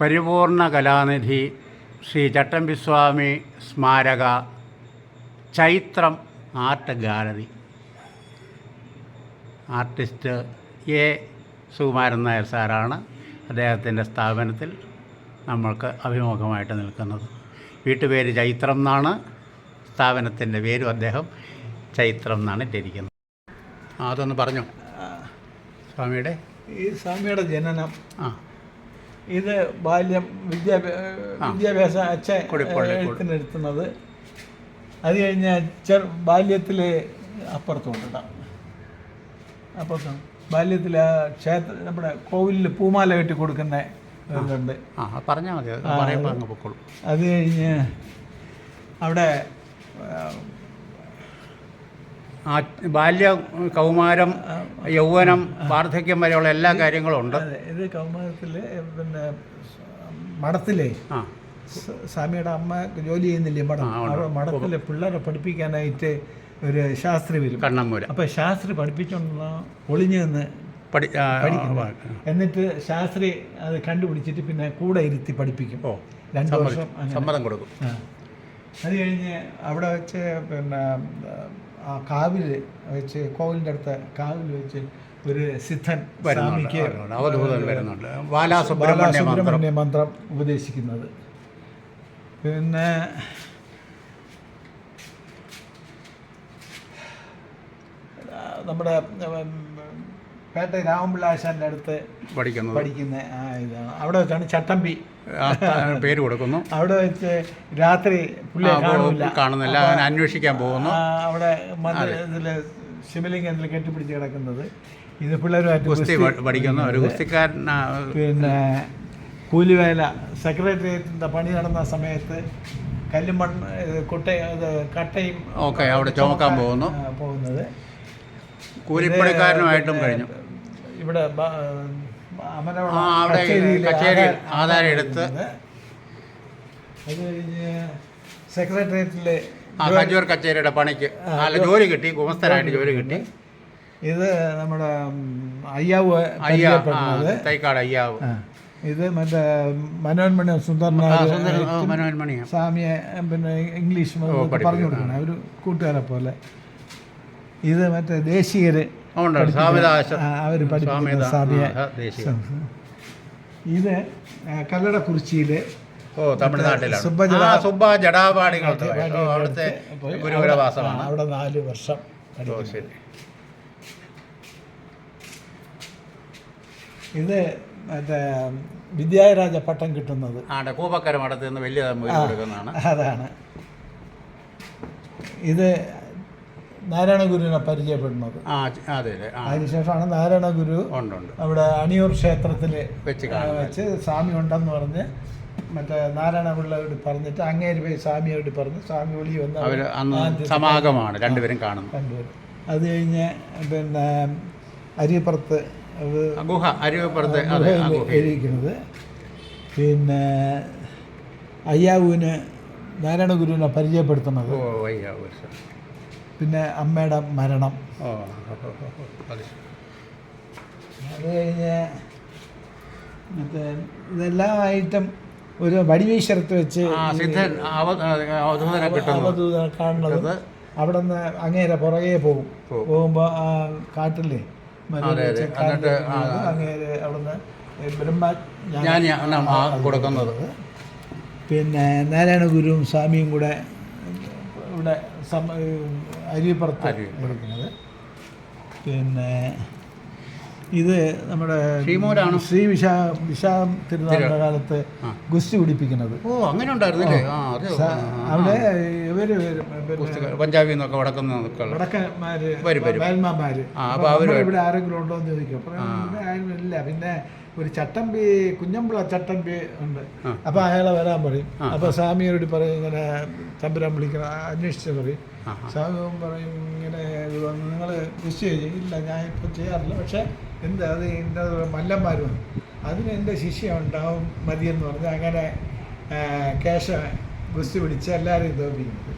പരിപൂർണ കലാനിധി ശ്രീ ചട്ടമ്പിസ്വാമി സ്മാരക Chaitram art gallery. Artist A Sukumaran Nair സാറാണ് അദ്ദേഹത്തിന്റെ സ്ഥാപനത്തിൽ നമ്മൾക്ക് അഭിമുഖമായിട്ട് നിൽക്കുന്നത്. വീട്ടുപേര് ചൈത്രം എന്നാണ് സ്ഥാപനത്തിന്റെ പേരും അദ്ദേഹം ചൈത്രം എന്നാണ് ഇട്ടിരിക്കുന്നത്. അതൊന്ന് പറഞ്ഞു. സ്വാമിയുടെ? ഈ സ്വാമിയുടെ ജനനം ആ. ഇത് ബാല്യം വിദ്യാഭ്യാസ വിദ്യാഭ്യാസ അച്ഛൻ എഴുത്തിനെടുത്തുന്നത് അത് കഴിഞ്ഞ് ചെറു ബാല്യത്തിൽ അപ്പുറത്തോട്ടാ അപ്പുറത്ത് ബാല്യത്തിൽ ആ ക്ഷേത്ര നമ്മുടെ കോവിലിൽ പൂമാല കെട്ടി കൊടുക്കുന്ന ഇതുണ്ട് പറഞ്ഞാൽ മതി. അത് കഴിഞ്ഞ് അവിടെ ബാല്യ കൗമാരം യൗവനം വാർദ്ധക്യം വരെയുള്ള എല്ലാ കാര്യങ്ങളും ഉണ്ട് ഇത് കൗമാരത്തിൽ പിന്നെ മഠത്തിലെ ആ. സ്വാമിയുടെ അമ്മ ജോലി ചെയ്യുന്നില്ലേ മഠം? മഠത്തിലെ. പിള്ളേരെ പഠിപ്പിക്കാനായിട്ട് ഒരു ശാസ്ത്രി വരും. കണ്ണമ്മൂര. അപ്പോൾ ശാസ്ത്രി പഠിപ്പിച്ചോണ്ടെന്ന ഒളിഞ്ഞു നിന്ന് പഠി എന്നിട്ട് ശാസ്ത്രി അത് കണ്ടുപിടിച്ചിട്ട് പിന്നെ കൂടെ ഇരുത്തി പഠിപ്പിക്കും. ഓ രണ്ട് വർഷം സമ്മതം കൊടുക്കും. അത് കഴിഞ്ഞ് അവിടെ വെച്ച് പിന്നെ ആ കാവിൽ വെച്ച് കോവിലിന്റെ അടുത്ത് കാവിൽ വെച്ച് ഒരു സിദ്ധൻ സ്വാമിക്ക് വരുന്നുണ്ട്. അവധൂതൻ സുബ്രഹ്മണ്യ മന്ത്രം. ഉപദേശിക്കുന്നത്. പിന്നെ നമ്മുടെ പേട്ട രാമപിള്ളാശാന്റെ അടുത്ത് പഠിക്കുന്നത്. പഠിക്കുന്ന ആ ഇതാണ്. അവിടെ വെച്ചാണ് ചട്ടമ്പി. പേര് കൊടുക്കുന്നു. അവിടെ വെച്ച് രാത്രി പുള്ളിയെ കാണുന്നില്ല അവൻ അന്വേഷിക്കാൻ പോകുന്നു. അവിടെ ഇതിൽ ശിവലിംഗത്തിൽ കെട്ടിപ്പിടിച്ച് കിടക്കുന്നത്. ഇത് പിള്ളേരുമായിട്ട് ഗുസ്തി പഠിക്കുന്നു ഒരു ഗുസ്തിക്കാരൻ പിന്നെ കൂലിവേല സെക്രട്ടേറിയറ്റിന്റെ പണി നടന്ന സമയത്ത് കൊട്ട ഇത് കട്ടയും ഓക്കെ അവിടെ ചുമക്കാൻ പോകുന്നു. പോകുന്നത്. കൂലിപ്പണിക്കാരനുമായിട്ടും കഴിഞ്ഞു. ഇവിടെ ആ, അവിടെ കച്ചേരിയിലെ ആധാരം- എടുത്ത്. അത് കഴിഞ്ഞ് സെക്രട്ടേറിയറ്റിലെ ആ ഹജൂർ കച്ചേരിയുടെ പണിക്ക്. അല്ല ജോലി കിട്ടി ഗുമസ്തനായിട്ട് ജോലി കിട്ടി. ഇത് നമ്മുടെ അയ്യാവ് തൈക്കാട് അയ്യാവ്. ഇത് മറ്റേ മനോന്മണി മനോന്മണിയാണ് സ്വാമിയെ പിന്നെ ഇംഗ്ലീഷ്. പറഞ്ഞു കൊടുക്കണം ഒരു കൂട്ടുകാരെ പോലെ. ഇത് മറ്റേ ദേശീയര് അവർ പഠിപ്പിക്കുന്ന ഇത് കല്ലട കല്ലടക്കുറിച്ചിയിൽ ഓ തമിഴ്നാട്ടിലാണ്. സുബ്ബ അവിടുത്തെ ഗുരുകുലവാസമാണ് അവിടെ നാല് വർഷം ഓ പഠിക്കുന്നു. ശരി. ഇത് മറ്റേ വിദ്യാരാജ പട്ടം കിട്ടുന്നത്. ആടെ മഠത്തിൽ നിന്ന് വലിയ കൊടുക്കുന്നതാണ്. അതാണ്. ഇത് നാരായണ ഗുരുവിനെ പരിചയപ്പെടുന്നത്. ആ അതെ അതെ. ആ. അതിനുശേഷമാണ് നാരായണ ഗുരു അവിടെ അണിയൂർ ക്ഷേത്രത്തിൽ വെച്ച് വെച്ച് സ്വാമി ഉണ്ടെന്ന് പറഞ്ഞ് മറ്റേ നാരായണ പിള്ളയോട് പറഞ്ഞിട്ട് അങ്ങേര് പോയി സ്വാമിയോട് പറഞ്ഞ് സ്വാമി വിളി വന്ന് സമാഗമാണ് രണ്ടുപേരും കാണുന്നു രണ്ടുപേരും. അത് കഴിഞ്ഞ് പിന്നെ അരിപ്പുറത്ത് ഗുഹ ഗുഹ എഴുതിയിരിക്കുന്നത് പിന്നെ അയ്യാവൂന് നാരായണ ഗുരുവിനെ പരിചയപ്പെടുത്തുന്നത്. ഓ. പിന്നെ അമ്മയുടെ മരണം. അത് കഴിഞ്ഞ് മറ്റേ ഇതെല്ലാമായിട്ടും ഒരു വടിവീശ്വരത്ത് വെച്ച് അവധൂതനെ കാണുന്നത്. അവിടെ നിന്ന് അങ്ങേരെ പുറകെ പോകും. പോകും. പോകുമ്പോൾ ആ കാട്ടില്ലേ? അങ്ങേര് ബ്രഹ്മ കൊടുക്കുന്നത്. പിന്നെ നാരായണ ഗുരുവും സ്വാമിയും കൂടെ ഇവിടെ സമ അരിപ്പുറത്ത് കൊടുക്കുന്നത്. പിന്നെ ഇത് നമ്മുടെ? ശ്രീ വിശാ വിശാ തിരുനാളിന്റെ കാലത്ത്. ഗുസ്തി പിടിപ്പിക്കുന്നത്. ഓ അങ്ങനെ ഉണ്ടായിരുന്നില്ലേ അവിടെ ഇവർ പഞ്ചാബിൽ നിന്നൊക്കെ വടക്കുന്ന വടക്കന്മാര് ഇവിടെ ആരെങ്കിലും ഉണ്ടോ എന്ന് ചോദിക്കും. അപ്പൊ ആരും ഇല്ല. പിന്നെ ഒരു ചട്ടമ്പി കുഞ്ഞമ്പിള ചട്ടമ്പി ഉണ്ട്. അപ്പോൾ അപ്പൊ അയാളെ വരാൻ പറയും. അപ്പോൾ അപ്പൊ സ്വാമിയോട് പറയും ഇങ്ങനെ തമ്പുരാൻ വിളിക്കണം അന്വേഷിച്ച് പറയും. സ്വാമി പറയും ഇങ്ങനെ നിങ്ങൾ നിശ്ചയം ചെയ്യില്ല ഇല്ല ഞാൻ ഇപ്പം ചെയ്യാറില്ല. പക്ഷേ എന്താ അത് എന്റെ മല്ലന്മാരും അതിന് എന്റെ ശിഷ്യ ഉണ്ടാവും മതിയെന്ന് പറഞ്ഞ് അങ്ങനെ കേശ ഗുസ്തി പിടിച്ച് എല്ലാവരെയും തോപ്പിക്കുന്നത്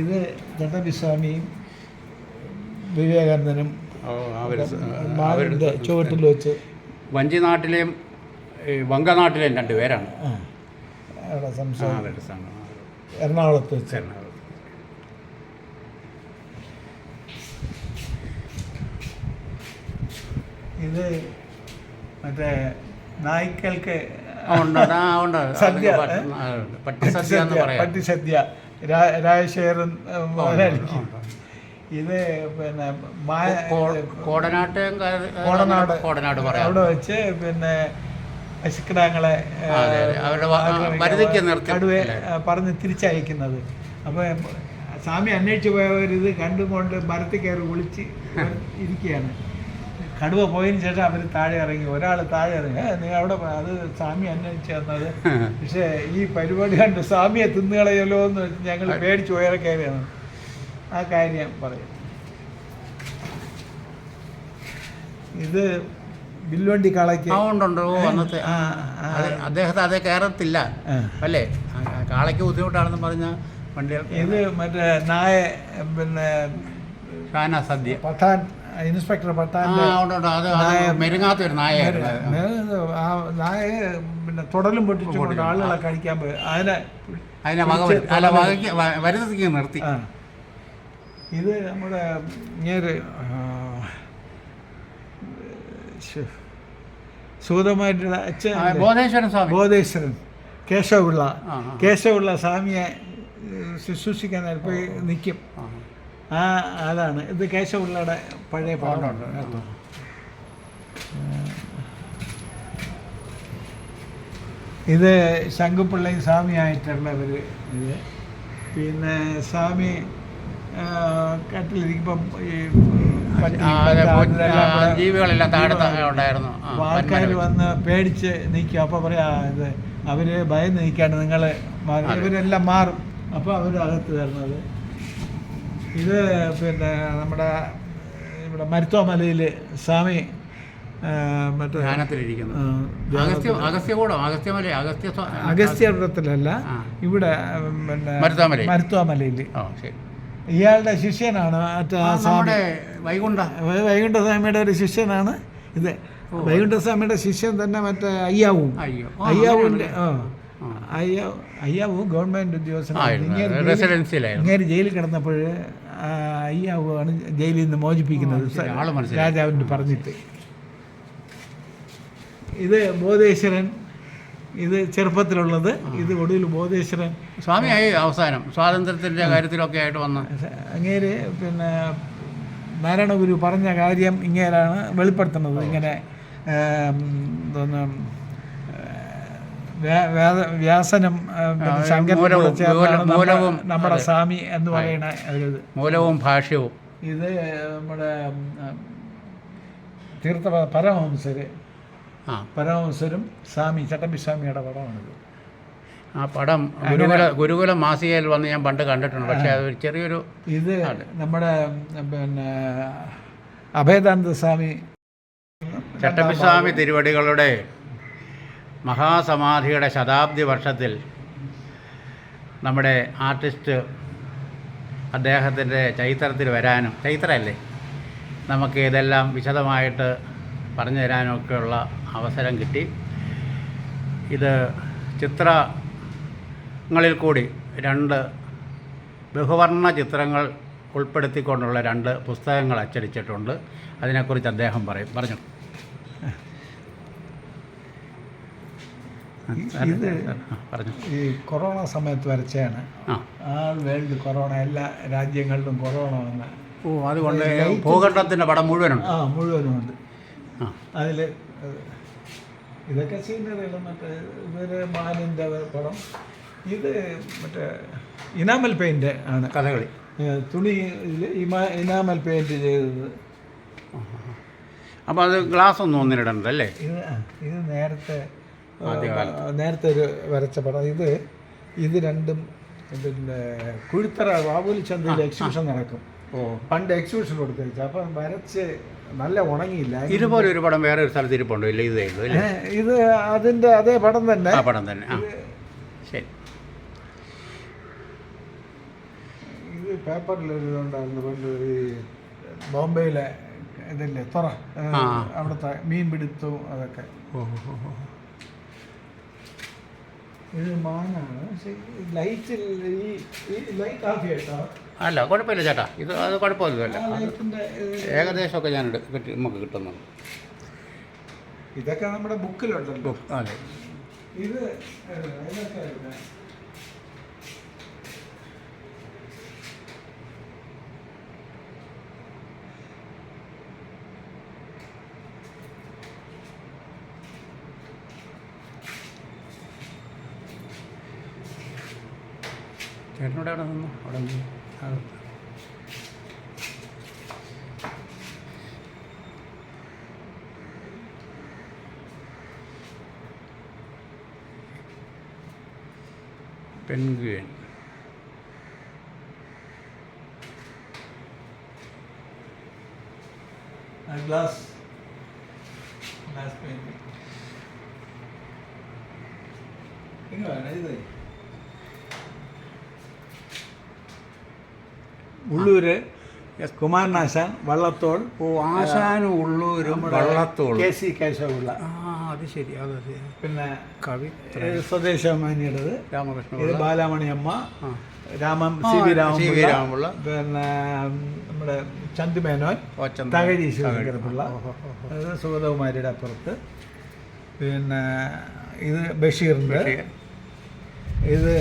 ഇത് ചട്ടമ്പിസ്വാമിയും വിവേകാനന്ദനും ചുവട്ടിൽ വെച്ച് വഞ്ചി നാട്ടിലെയും ഈ രണ്ടുപേരാണ് രണ്ട് പേരാണ് ആ അവിടെ ആ, സംസാരം അവരുടെ സംഘം എറണാകുളത്ത് വെച്ച് എറണാകുളത്ത്. ഇത് മറ്റേ നായ്ക്കൾക്ക് സദ്യ, പട്ടി- രാ- രാജശേഖരൻ മുതലാളിക്ക് ഇത് പിന്നെ കോടനാട്. കോടനാട് അവിടെ വെച്ച് പിന്നെ പശുക്കിടാങ്ങളെ പറഞ്ഞ് തിരിച്ചയക്കുന്നത്. അപ്പോൾ സ്വാമി അന്വേഷിച്ചു പോയവർ ഇത് കണ്ടുകൊണ്ട് മരത്തിൽ കയറി ഒളിച്ച് ഇരിക്കുകയാണ്. കടുവ പോയതിന് ശേഷം അവർ താഴെ ഇറങ്ങി. ഒരാൾ താഴെ ഇറങ്ങി. "ഏ, നീ അവിടെ അത് സ്വാമി അന്വേഷിച്ച് തന്നത് പക്ഷേ ഈ പരിപാടി കണ്ട് സ്വാമിയെ തിന്നുകളയല്ലോ എന്ന് ഞങ്ങൾ പേടിച്ച് ഉയരെ കയറിയാണ് ആ കാര്യം പറയും. ഇത് ബില്ലുവണ്ടി കാളയ്ക്ക്. ഉണ്ടുണ്ട്. അന്നത്തെ. അദ്ദേഹത്തെ അതേ കയറത്തില്ല. അല്ലേ? കാളയ്ക്ക് ബുദ്ധിമുട്ടാണെന്ന് പറഞ്ഞ വണ്ടി ഇത് മറ്റേ നായ പിന്നെ ഷാന സദ്യ. പത്താൻ ഇൻസ്പെക്ടർ മെരുങ്ങാത്ത ഒരു ആ നായ പിന്നെ തുടലും പൊട്ടിച്ചുകൊണ്ട് ആളുകളെ കഴിക്കാൻ പോയി. അതിനെ നിർത്തി. ഇത് നമ്മുടെ ഇങ്ങേര് സൂതമായിട്ടുള്ള അച്ഛൻ ബോധേശ്വരൻ സ്വാമി. ബോധേശ്വരൻ. കേശവപിള്ള. കേശവപിള്ള സ്വാമിയെ ശുശ്രൂഷിക്കാൻ പോയി നിൽക്കും ആ. അതാണ്. ഇത് കേശവപിള്ളയുടെ പഴയ പാട്ടുണ്ട് ഇത് ശങ്കുപിള്ളയും ഒരു ഇത്. പിന്നെ സ്വാമി കട്ടിലിരിക്കുമ്പം ഈ ജീവികളെല്ലാം ഉണ്ടായിരുന്നു. ആൾക്കാർ വന്ന് പേടിച്ച് നിൽക്കും. അപ്പോൾ പറയാ ഇത് അവർ ഭയന്ന് നിൽക്കാണ് നിങ്ങൾ. ഇവരെല്ലാം മാറും. അപ്പോൾ അവരകത്ത് അകത്ത് വരുന്നത് ഇത് പിന്നെ നമ്മുടെ ഇവിടെ മരുത്തോമലയിൽ സ്വാമി മറ്റേ അഗസ്ത്യവ്രതത്തിലല്ല. ഇവിടെ പിന്നെ മരുത്തോമലയിൽ. ഇയാളുടെ ശിഷ്യനാണ് മറ്റേ വൈകുണ്ഠ. സ്വാമിയുടെ വൈകുണ്ഠസ്വാമിയുടെ ഒരു ശിഷ്യനാണ് ഇത്. വൈകുണ്ഠസ്വാമിയുടെ ശിഷ്യൻ തന്നെ മറ്റേ അയ്യാവും അയ്യോ. ആ, ആ ആ. അയ്യാവ് അയ്യാവ് ഗവൺമെന്റ് ഉദ്യോഗസ്ഥനാണ് ഇങ്ങനെ ജയിലിൽ-. കിടന്നപ്പോൾ അയ്യാവ് ആണ് ജയിലിൽ നിന്ന് മോചിപ്പിക്കുന്നത് രാജാവിന്റെ പറഞ്ഞിട്ട്. ഇത് ബോധേശ്വരൻ ഇത് ചെറുപ്പത്തിലുള്ളത് ഇത് ഒടുവിൽ ബോധേശ്വരൻ സ്വാമിയായി അവസാനം സ്വാതന്ത്ര്യത്തിന്റെ കാര്യത്തിലൊക്കെ ആയിട്ട് വന്ന. അങ്ങേര് പിന്നെ നാരായണഗുരു പറഞ്ഞ കാര്യം ഇങ്ങേരാണ് വെളിപ്പെടുത്തുന്നത്. ഇങ്ങനെ വ്യാസനും നമ്മുടെ- സ്വാമി എന്ന് പറയുന്ന ഒരു മൂലവും ഭാഷ്യവും. ഇത് നമ്മുടെ തീർത്ഥ പരമഹംസര് ആ. പരമഹംസരും സ്വാമി ചട്ടമ്പി സ്വാമിയുടെ പടമാണിത്. ആ പടം ഗുരുകുല ഗുരുകുല മാസികയിൽ വന്ന് ഞാൻ പണ്ട് കണ്ടിട്ടുണ്ട്. പക്ഷേ അതൊരു ചെറിയൊരു ഇത് നമ്മുടെ പിന്നെ അഭയദാനന്ദ സ്വാമി ചട്ടമ്പിസ്വാമി തിരുവടികളുടെ മഹാസമാധിയുടെ ശതാബ്ദി വർഷത്തിൽ നമ്മുടെ ആർട്ടിസ്റ്റ് അദ്ദേഹത്തിന്റെ ചൈത്രത്തിൽ വരാനും ചൈത്രമല്ലേ നമുക്ക് ഇതെല്ലാം വിശദമായിട്ട് പറഞ്ഞു തരാനൊക്കെയുള്ള അവസരം കിട്ടി. ഇത് ചിത്രങ്ങളിൽ കൂടി രണ്ട് ബഹുവർണ ചിത്രങ്ങൾ ഉൾപ്പെടുത്തിക്കൊണ്ടുള്ള രണ്ട് പുസ്തകങ്ങൾ അച്ചടിച്ചിട്ടുണ്ട്. അതിനെക്കുറിച്ച് അദ്ദേഹം പറയും പറഞ്ഞു. ഇത് ഈ കൊറോണ സമയത്ത് വരച്ചാണ് ആ. വേൾഡ് കൊറോണ എല്ലാ രാജ്യങ്ങളിലും കൊറോണ വന്ന. ഓ അതുകൊണ്ട് ഭൂഖണ്ഡത്തിന്റെ പടം മുഴുവനുണ്ട്. ആ മുഴുവനും ഉണ്ട് അതിൽ ഇതൊക്കെ സീനറികൾ മറ്റേ ഇവർ മാനിന്റെ പടം. ഇത് മറ്റേ ഇനാമൽ പെയിന്റ് ആണ്. കഥകളി. തുണി ഇനാമൽ പെയിന്റ് ചെയ്തത്. അപ്പോൾ അത് ഗ്ലാസ് ഒന്നും ഒന്നിനിടണ്ടല്ലേ ഇത് ഇത് നേരത്തെ. നേരത്തെ ഒരു വരച്ച പടം. ഇത് ഇത് രണ്ടും പിന്നെ കുഴിത്തറ ബാബുലി ചന്തയിൽ എക്സിബിഷൻ നടക്കും. പണ്ട് എക്സിബിഷൻ കൊടുത്തു വെച്ചാൽ അപ്പം വരച്ച് നല്ല ഉണങ്ങിയില്ല. ഇതുപോലെ ഒരു പടം വേറെ ഒരു സ്ഥലത്ത് ഇരിപ്പുണ്ടോ. ഇല്ല ഇതേ ഇത് അതിന്റെ അതേ പടം തന്നെ. ആ പടം തന്നെ. ആ. ശരി. ഇത് പേപ്പറിൽ ഇതുണ്ടായിരുന്നു പണ്ട് ഈ ബോംബെയിലെ ഇതില്ലേ തുറ. അവിടുത്തെ മീൻ പിടുത്തവും അതൊക്കെ. ഓ. ഇത് മാനാണ് പക്ഷേ ഈ ലൈറ്റിൽ ഈ ഈ ലൈറ്റ് അല്ല കുഴപ്പമില്ല ചേട്ടാ. ഇത് അത് കുഴപ്പമില്ല ഏകദേശമൊക്കെ ഞാൻ കിട്ടി നമുക്ക് കിട്ടുന്നുണ്ട് ഇതൊക്കെ നമ്മുടെ ബുക്കിലുണ്ടല്ലോ. അതെ. ഇത്? ചേട്ടനോട് അവിടെ നിന്നു. അവിടെ ആ ഗ്ലാസ് ഗ്ലാസ് പെയിന്റ് ഇങ്ങനെ ഇത്. ഉള്ളൂര് കുമാരനാശാൻ വള്ളത്തോൾ. ഓ ആശാനും ഉള്ളൂരും വള്ളത്തോൾ. കെ സി കേശവുള്ള ആ അത് ശരി അത് ശരി. പിന്നെ കവി സ്വദേശമാനിയുടേത് രാമകൃഷ്ണ ഇത് ബാലാമണിയമ്മ രാമം സി വി രാമപിള്ള രാമപിള്ള. പിന്നെ നമ്മുടെ ചന്തുമേനോൻ. തകഴി ശിവശങ്കരപിള്ള. സുഗതകുമാരിയുടെ അപ്പുറത്ത്. പിന്നെ ഇത് ബഷീറിന്റെ. ഇത്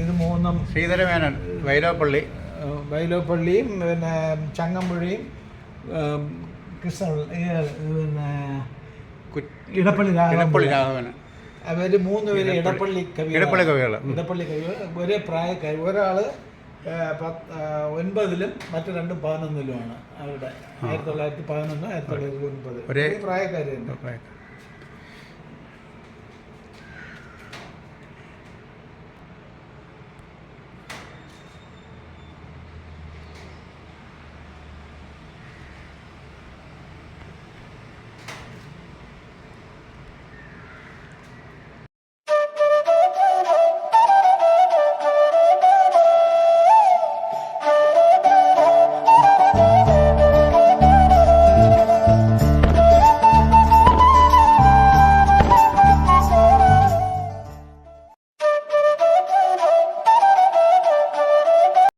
ഇത് മൂന്നും ശ്രീധരമേനോൻ വൈലോപ്പള്ളി ഏഹ്, വൈലോപ്പള്ളിയും പിന്നെ ചങ്ങമ്പുഴയും കൃഷ്ണ പിന്നെ ഇടപ്പള്ളി ഇടപ്പള്ളി രാഘവൻ. അവർ മൂന്ന് പേര് ഇടപ്പള്ളി കവി ഇടപ്പള്ളി കവികൾ ഇടപ്പള്ളി കവികൾ. ഒരേ പ്രായക്കാർ ഒരാൾ ഒൻപതിലും മറ്റു രണ്ടും പതിനൊന്നിലുമാണ് അവരുടെ. ആയിരത്തി തൊള്ളായിരത്തി പതിനൊന്ന് ആയിരത്തി തൊള്ളായിരത്തി ഒൻപത്. ഒരേ- പ്രായക്കാർ തന്നെ.